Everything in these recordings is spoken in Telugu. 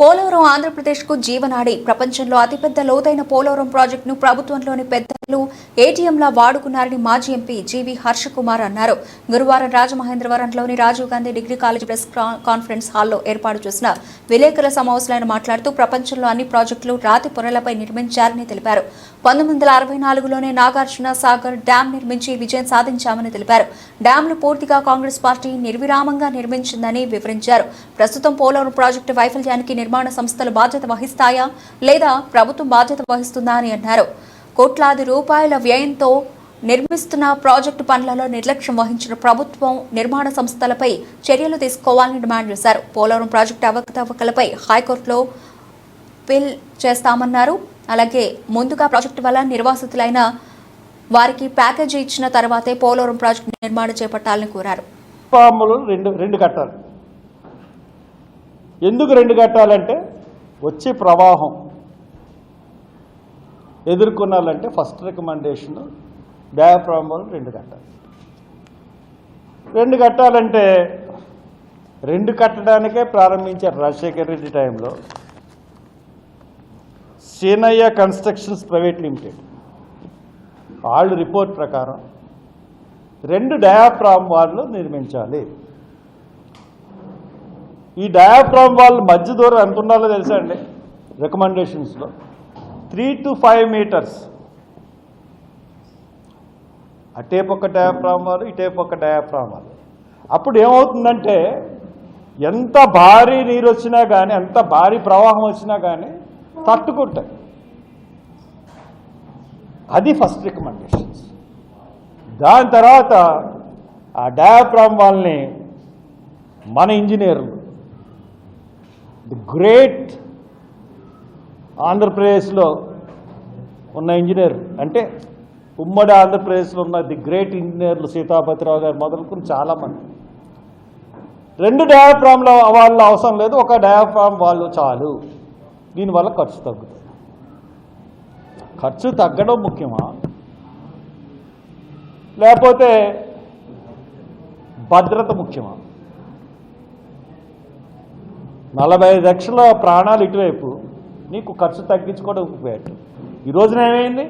పోలవరం ఆంధ్రప్రదేశ్కు జీవనాడి. ప్రపంచంలో అతిపెద్ద లోతైన పోలవరం ప్రాజెక్టును ప్రభుత్వంలోని పెద్దలు ఏటీఎంలా వాడుకున్నారని మాజీ ఎంపీ జీవి హర్ష కుమార్ అన్నారు. గురువారం రాజమహేంద్రవరంలోని Rajiv Gandhi degree college press కా- కాన్ఫరెన్స్ హాల్లో ఏర్పాటు చేసిన విలేకరుల సమావేశంలో ఆయన మాట్లాడుతూ ప్రపంచంలో అన్ని ప్రాజెక్టులు రాతి పొరలపై నిర్మించారని తెలిపారు. పంతొమ్మిది వందల అరవై నాలుగులోనే నాగార్జున సాగర్ డ్యాం నిర్మించి విజయం సాధించామని తెలిపారు. డ్యాంలు పూర్తిగా కాంగ్రెస్ పార్టీ నిర్విరామంగా నిర్మించిందని వివరించారు. ప్రస్తుతం పోలవరం ప్రాజెక్టు వైఫల్యానికి నిర్మాణ సంస్థలు బాధ్యత వహిస్తాయా లేదా ప్రభుత్వం బాధ్యత వహిస్తుందా అని అన్నారు. కోట్లాది రూపాయల వ్యయంతో నిర్మిస్తున్న ప్రాజెక్టు పనులలో నిర్లక్ష్యం వహించిన ప్రభుత్వం నిర్మాణ సంస్థలపై చర్యలు తీసుకోవాలని డిమాండ్ చేశారు. పోలవరం ప్రాజెక్టు అవకతవకలపై హైకోర్టులో పిల్ చేస్తామన్నారు. అలాగే ముందుగా ప్రాజెక్టు వల్ల నిర్వాసితులైన వారికి ప్యాకేజీ ఇచ్చిన తర్వాతే పోలవరం ప్రాజెక్టు నిర్మాణం చేపట్టాలని కోరారు. రెండు రెండు కట్టాలి. ఎందుకు రెండు కట్టాలంటే వచ్చే ప్రవాహం ఎదుర్కొనాలంటే ఫస్ట్ రికమెండేషన్ డయాఫ్రాములు రెండు కట్టాలి. రెండు కట్టాలంటే రెండు కట్టడానికే ప్రారంభించారు రాజశేఖర్ రెడ్డి టైంలో సీనయ్య కన్స్ట్రక్షన్స్ ప్రైవేట్ లిమిటెడ్ వాళ్ళు రిపోర్ట్ ప్రకారం రెండు డయాఫ్రామ్ వాళ్ళు నిర్మించాలి. ఈ డయాఫ్రామ్ వాళ్ళు మధ్య దూరం ఎంత ఉండాలో తెలుసా అండి? రికమెండేషన్స్లో త్రీ టు ఫైవ్ మీటర్స్ అటే ఒక డయాఫ్రామ్ వాళ్ళు ఇటే ఒక డయాఫ్రామ్ వాళ్ళు అప్పుడు ఏమవుతుందంటే ఎంత భారీ నీరు వచ్చినా కానీ ఎంత భారీ ప్రవాహం వచ్చినా కానీ తట్టుకుంటాయి. అది ఫస్ట్ రికమెండేషన్స్ దాని తర్వాత ఆ డయాఫ్రామ్ వాళ్ళని మన ఇంజనీర్లు ది గ్రేట్ ఆంధ్రప్రదేశ్లో ఉన్న ఇంజనీర్ అంటే ఉమ్మడి ఆంధ్రప్రదేశ్లో ఉన్న ది గ్రేట్ ఇంజనీర్లు సీతాపతిరావు గారు మొదలుకొని చాలామంది. రెండు డయాఫ్రామ్ల వాళ్ళు అవసరం లేదు ఒక డయాఫ్రామ్ వాళ్ళు చాలు. దీనివల్ల ఖర్చు తగ్గుతుంది. ఖర్చు తగ్గడం ముఖ్యమా? లేకపోతే భద్రత ముఖ్యమా? నలభై ఐదు లక్షల ప్రాణాలు ఇటువైపు నీకు ఖర్చు తగ్గించుకోవడం ఉపయోగం ఈ రోజున ఏమైంది?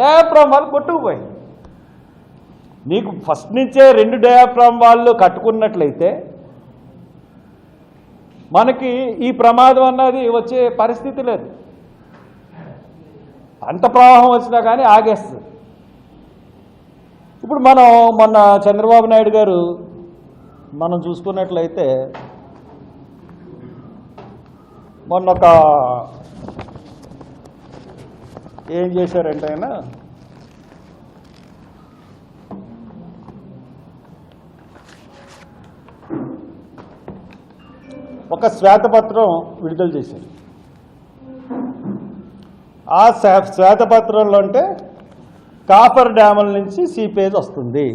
డయాఫ్రామ్ వాళ్ళు కొట్టుకుపోయింది. నీకు ఫస్ట్ నుంచే రెండు డయాప్రామ్ వాళ్ళు కట్టుకున్నట్లయితే మనకి ఈ ప్రమాదం అన్నది వచ్చే పరిస్థితి లేదు. అంత ప్రవాహం వచ్చినా కానీ ఆగేస్తుంది. ఇప్పుడు మనం మొన్న చంద్రబాబు నాయుడు గారు మనం చూసుకున్నట్లయితే మొన్న ఒక ఏం చేశారంటే ఆయన? ఒక శ్వేతపత్రం విడుదల చేశారు. ఆ శ్వేతపత్రంలో అంటే కాపర్ డ్యాముల నుంచి సీపేజ్ వస్తుంది.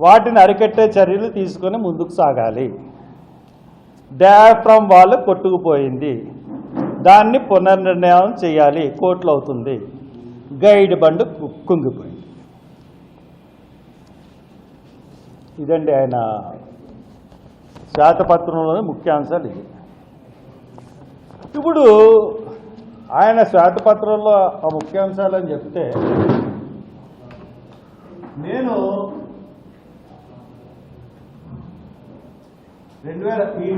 వాటిని అరికట్టే చర్యలు తీసుకొని ముందుకు సాగాలి. డయాఫ్రమ్ వాళ్ళు కొట్టుకుపోయింది. దాన్ని పునర్నిర్ణయం చేయాలి. కోట్లు అవుతుంది. గైడ్ బండ్ కు- కుంగిపోయింది. ఇదండి ఆయన శ్వేతపత్రంలోని ముఖ్యాంశాలు ఇది ఇప్పుడు ఆయన శ్వేతపత్రంలో ఆ ముఖ్యాంశాలు అని చెప్తే నేను రెండు వేల ఈ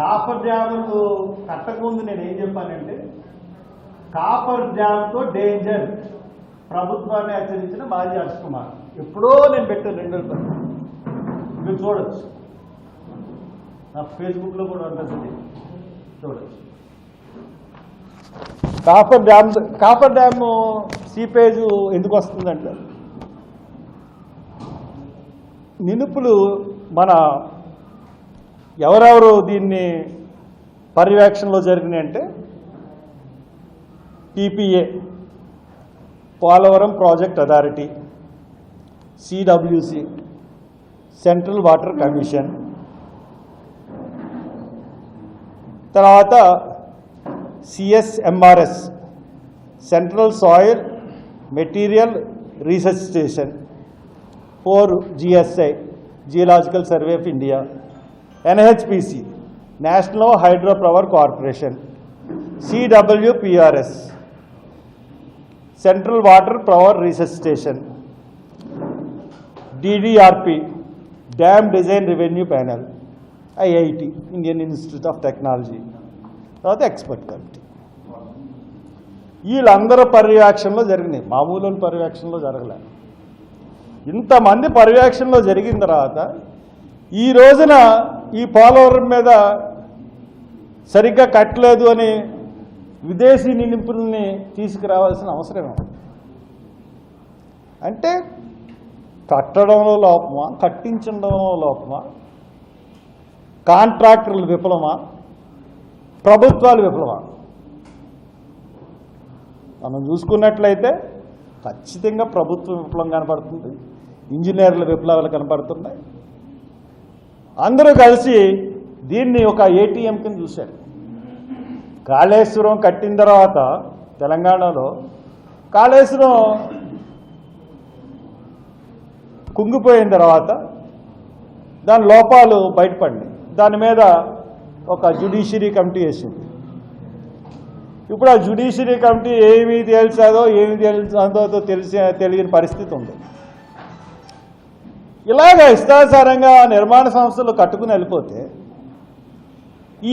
కాపర్ డ్యాములు కట్టకముందు నేను ఏం చెప్పానంటే కాపర్ డ్యామ్తో డేంజర్ ప్రభుత్వాన్ని హెచ్చరించిన మాజీ హర్ష్ కుమార్. ఎప్పుడో నేను పెట్టాను రెండు వేల మీరు చూడొచ్చు. నా ఫేస్బుక్లో కూడా ఉంటుంది చూడొచ్చు. Coffer dam coffer dam seepage ఎందుకు వస్తుందంటే నినుపులు మన ఎవరెవరు దీన్ని పర్యవేక్షణలో జరిగినాయి అంటే PPA Polavaram project authority CWC central water commission. తర్వాత CSMRS central soil material research station four GSI geological survey of India. NHPC national hydro power corporation CWPRS central water power research station DDRP dam design revenue panel IIT Indian institute of technology. తర్వాత ఎక్స్పర్ట్ కమిటీ. వీళ్ళందరూ పర్యవేక్షణలో జరిగినాయి. మామూలు పర్యవేక్షణలో జరగలే. ఇంతమంది పర్యవేక్షణలో జరిగిన తర్వాత ఈ రోజున ఈ పోలవరం మీద సరిగ్గా కట్టలేదు అని విదేశీ నిపుణుల్ని తీసుకురావాల్సిన అవసరం అంటే కట్టడంలో లోపమా? కట్టించడంలో లోపమా? కాంట్రాక్టర్లు విఫలమా? ప్రభుత్వాలు విఫలమా? మనం చూసుకున్నట్లయితే ఖచ్చితంగా ప్రభుత్వం విప్లవం కనపడుతుంది. ఇంజనీర్ల విప్లవాలు కనపడుతున్నాయి. అందరూ కలిసి దీన్ని ఒక ఏటీఎం కింద చూశారు. కాళేశ్వరం కట్టిన తర్వాత తెలంగాణలో కాళేశ్వరం కుంగిపోయిన తర్వాత దాని లోపాలు బయటపడినాయి దాని మీద ఒక జ్యుడిషియరీ కమిటీ వేసింది. ఇప్పుడు ఆ జ్యుడిషియరీ కమిటీ ఏమి తేల్చాదో ఏమి తేల్చాదో తెలిసి తెలియని పరిస్థితి ఉంది. ఇలాగ ఇష్టానుసారంగా నిర్మాణ సంస్థలు కట్టుకుని వెళ్ళిపోతే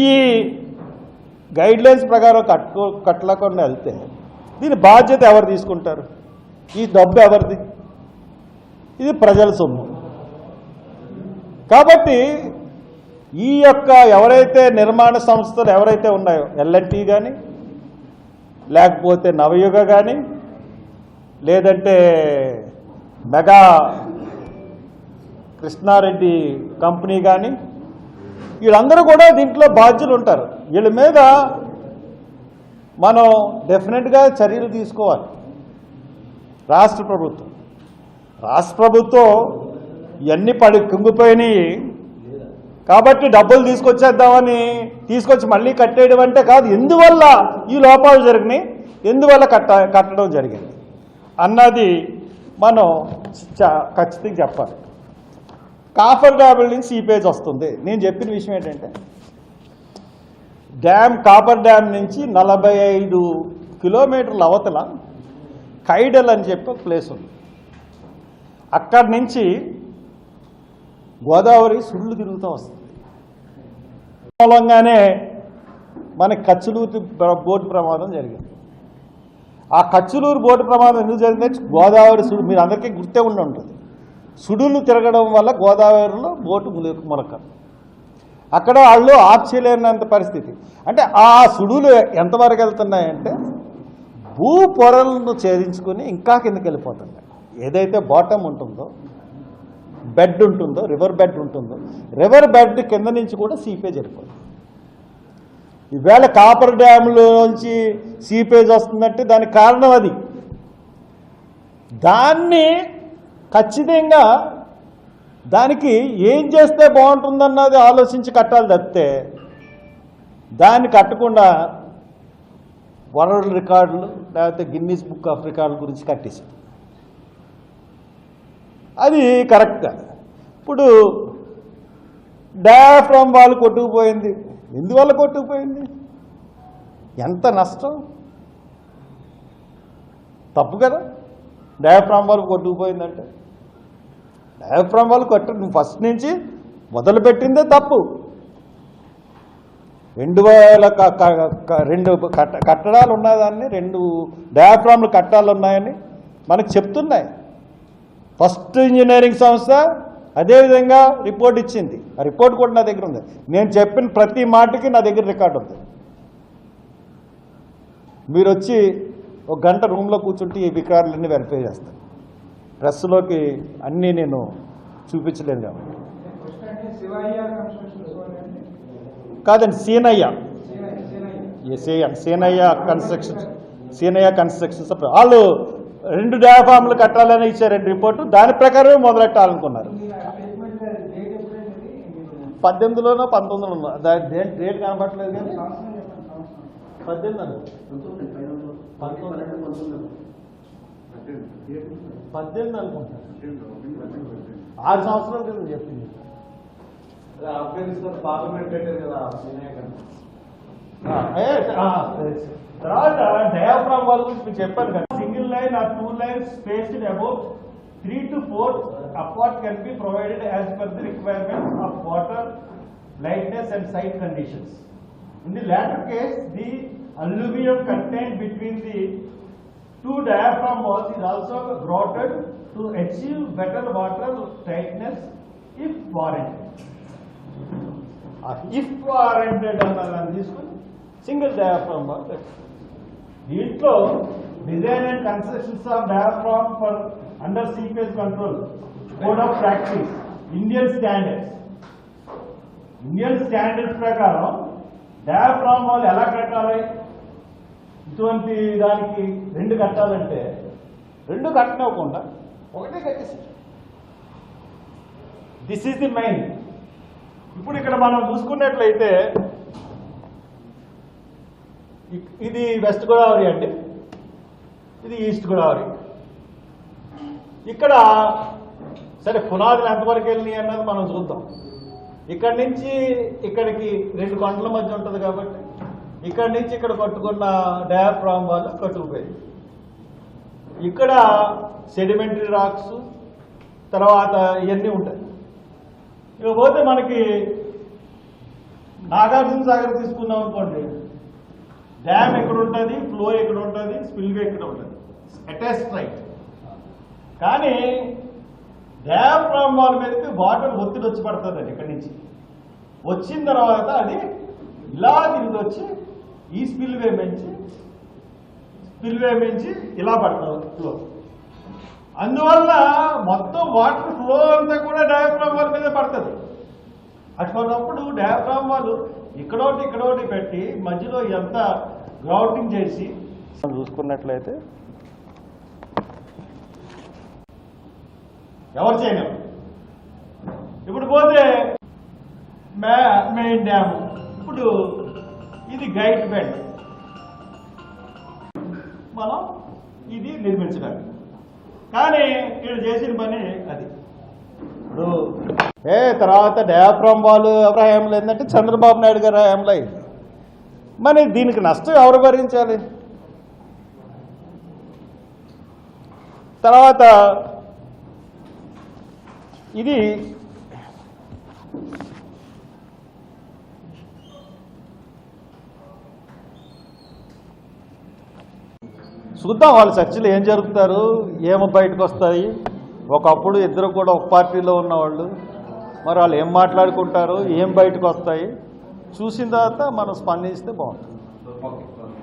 ఈ గైడ్ లైన్స్ ప్రకారం కట్టుకో కట్టలేకుండా వెళ్తే దీని బాధ్యత ఎవరు తీసుకుంటారు? ఈ డబ్బు ఎవరిది? ఇది ప్రజల సొమ్ము. కాబట్టి ఈ యొక్క ఎవరైతే నిర్మాణ సంస్థలు ఎవరైతే ఉన్నాయో ఎల్ఎన్టీ కానీ లేకపోతే నవయుగ కానీ లేదంటే మెగా కృష్ణారెడ్డి కంపెనీ కానీ వీళ్ళందరూ కూడా దీంట్లో బాధ్యులు ఉంటారు. వీళ్ళ మీద మనం డెఫినెట్గా చర్యలు తీసుకోవాలి. రాష్ట్ర ప్రభుత్వం. రాష్ట్ర ప్రభుత్వం ఇవన్నీ పడి కుంగిపోయినాయి కాబట్టి డబ్బులు తీసుకొచ్చేద్దామని తీసుకొచ్చి మళ్ళీ కట్టేయడం అంటే కాదు ఎందువల్ల ఈ లోపాలు జరిగినాయి ఎందువల్ల కట్ట కట్టడం జరిగింది? అన్నది మనం చ- ఖచ్చితంగా చెప్పాలి. కాఫర్ డ్యాబుల్ నుంచి సీపేజ్ వస్తుంది. నేను చెప్పిన విషయం ఏంటంటే డ్యామ్ కాపర్ డ్యామ్ నుంచి నలభై ఐదు కిలోమీటర్ల అవతల కైడల్ అని చెప్పి ఒక ప్లేస్ ఉంది. అక్కడి నుంచి గోదావరి సుళ్ళు తిరుగుతూ వస్తుంది. మూలంగానే మనకి కచ్చులూరు బోటు ప్రమాదం జరిగింది. ఆ కచ్చులూరు బోటు ప్రమాదం ఎందుకు జరిగిందంటే గోదావరి సుడు మీరు అందరికీ గుర్తే ఉండి ఉంటుంది. సుడులు తిరగడం వల్ల గోదావరిలో బోటు ములి- ములక. అక్కడ వాళ్ళు ఆఫ్ చేయలేనంత పరిస్థితి. అంటే ఆ సుడులు ఎంతవరకు వెళ్తున్నాయంటే భూ పొరలను ఛేదించుకొని ఇంకా కిందకి వెళ్ళిపోతున్నాయి. ఏదైతే బాటమ్ ఉంటుందో బెడ్ ఉంటుందో రివర్ బెడ్ ఉంటుందో రివర్ బెడ్ కింద నుంచి కూడా సీపేజ్ వెళ్ళిపోతుంది ఈవేళ కాపర్ డ్యామ్లోంచి సీపేజ్ వస్తుందంటే దానికి కారణం అది. దాన్ని ఖచ్చితంగా దానికి ఏం చేస్తే బాగుంటుందన్నది ఆలోచించి కట్టాలి తప్పితే దాన్ని కట్టకుండా వరల్డ్ రికార్డులు లేకపోతే గిన్నీస్ బుక్ ఆఫ్ రికార్డుల గురించి కట్టేసి అది కరెక్ట్. ఇప్పుడు డయాఫ్రామ్ వాళ్ళు కొట్టుకుపోయింది. ఎందువల్ల కొట్టుకుపోయింది? ఎంత నష్టం? తప్పు కదా. డయాఫ్రామ్ వాళ్ళు కొట్టుకుపోయిందంటే. డయాఫ్రామ్ వాళ్ళు కట్ట నువ్వు ఫస్ట్ నుంచి మొదలుపెట్టిందే తప్పు. రెండు వేల రెండు కట్టడాలు ఉన్నదాన్ని రెండు డయాఫ్రామ్లు కట్టాలు ఉన్నాయని మనకు చెప్తున్నాయి. ఫస్ట్ ఇంజనీరింగ్ సంస్థ అదేవిధంగా రిపోర్ట్ ఇచ్చింది. ఆ రిపోర్ట్ కూడా నా దగ్గర ఉంది. నేను చెప్పిన ప్రతి మాటకి నా దగ్గర రికార్డు ఉంది. మీరు వచ్చి ఒక గంట రూమ్లో కూర్చుంటే ఈ రికార్డులన్నీ వెరిఫై చేస్తారు ప్రెస్లోకి అన్నీ నేను చూపించలేను కాబట్టి. కాదండి సీనయ్య. సీనయ్య కన్స్ట్రక్షన్ సీనయ్య కన్స్ట్రక్షన్స్ వాళ్ళు రెండు డయాఫామ్లు కట్టాలని ఇచ్చారండి రిపోర్టు దాని ప్రకారమే మొదలెట్టాలనుకున్నారు. పద్దెనిమిదిలోనో పంతొమ్మిదిలోనో. దాని డే- డేట్ కనపట్లేదు కానీ పద్దెనిమిది. అనుకో. పద్దెనిమిది అనుకుంటా ఆరు సంవత్సరాల క్రితం చెప్పింది ఆఫ్ఘనిస్తాన్ పార్లమెంట్ పెట్టారు కదా వినాయక్ అని. ఆ, ఏ, ఆ, తర్వాత డయాఫ్రామ్ వాళ్ళ గురించి మీకు చెప్పాను కదా single line or two line spaced about three to four apart can be provided as per the requirements of water lightness and site conditions. In the latter case, the aluminum contained between the two diaphragm walls is also grouted to achieve better water tightness if warranted. If warranted అన్నదాన్ని తీసుకుని సింగిల్ డయాఫ్రామ్ వాల్ దీంట్లో design and constructions of diaphragm for under seepage control code of practice Indian standards Indian standards ప్రకారం డయాఫ్రామ్ వాల్ ఎలా కట్టాలి ఇటువంటి దానికి రెండు కట్టాలంటే రెండు కట్టనివ్వకుండా ఒకటే కట్టేసి. దిస్ ఈజ్ ది మెయిన్ ఇప్పుడు ఇక్కడ మనం చూసుకున్నట్లయితే ఇ- ఇది వెస్ట్ గోదావరి అండి. ఇది ఈస్ట్ గోదావరి. ఇక్కడ సరే పునాదులు ఎంతవరకు వెళ్ళినాయి అన్నది మనం చూద్దాం. ఇక్కడి నుంచి ఇక్కడికి రెండు కొండల మధ్య ఉంటుంది కాబట్టి ఇక్కడి నుంచి ఇక్కడ కట్టుకున్న డయాఫ్రామ్ వాళ్ళు కట్టుకుపోయింది. ఇక్కడ సెడిమెంటరీ రాక్స్ తర్వాత ఇవన్నీ ఉంటాయి. ఇకపోతే మనకి నాగార్జున సాగర్ తీసుకున్నాం అనుకోండి. డ్యామ్ ఎక్కడ ఉంటుంది? ఫ్లో ఎక్కడ ఉంటుంది? స్పిల్వే ఎక్కడ ఉంటుంది? అటాచ్ రైట్ కానీ డ్యామ్ ఫ్రామ్ మీదకి వాటర్ ఒత్తిడి వచ్చి పడుతుందండి ఇక్కడి నుంచి. వచ్చిన తర్వాత అది ఇలా తిరిగి వచ్చి ఈ స్పిల్వే మించి స్పిల్వే మించి ఇలా పడుతుంది ఫ్లో అందువల్ల మొత్తం వాటర్ ఫ్లో అంతా కూడా డయాఫ్రామ్ వాల్ మీద పడుతుంది. అటువంటిప్పుడు డయాఫ్రామ్ వాళ్ళు ఇక్కడోటి ఇక్కడోటి పెట్టి మధ్యలో ఎంత గ్రౌండింగ్ చేసి చూసుకున్నట్లయితే ఎవరు చేయలేము ఇప్పుడు పోతే మే మెయిన్ డ్యామ్ ఇప్పుడు ఇది గైడ్ బెండ్. మనం ఇది నిర్మించడానికి. కానీ వీళ్ళు చేసిన పని అది. ఇప్పుడు ఏ తర్వాత డయాఫ్రామ్ వాళ్ళు ఎవరి హయాంలో ఏంటంటే చంద్రబాబు నాయుడు గారి హయాంలో అయింది మరి దీనికి నష్టం ఎవరు భరించాలి? తర్వాత ఇది చూద్దాం వాళ్ళ చర్చలు ఏం జరుగుతారు ఏమో బయటకు వస్తాయి ఒకప్పుడు ఇద్దరు కూడా ఒక పార్టీలో ఉన్నవాళ్ళు. మరి వాళ్ళు ఏం మాట్లాడుకుంటారు ఏం బయటకు వస్తాయి చూసిన తర్వాత మనం స్పందిస్తే బాగుంటుంది.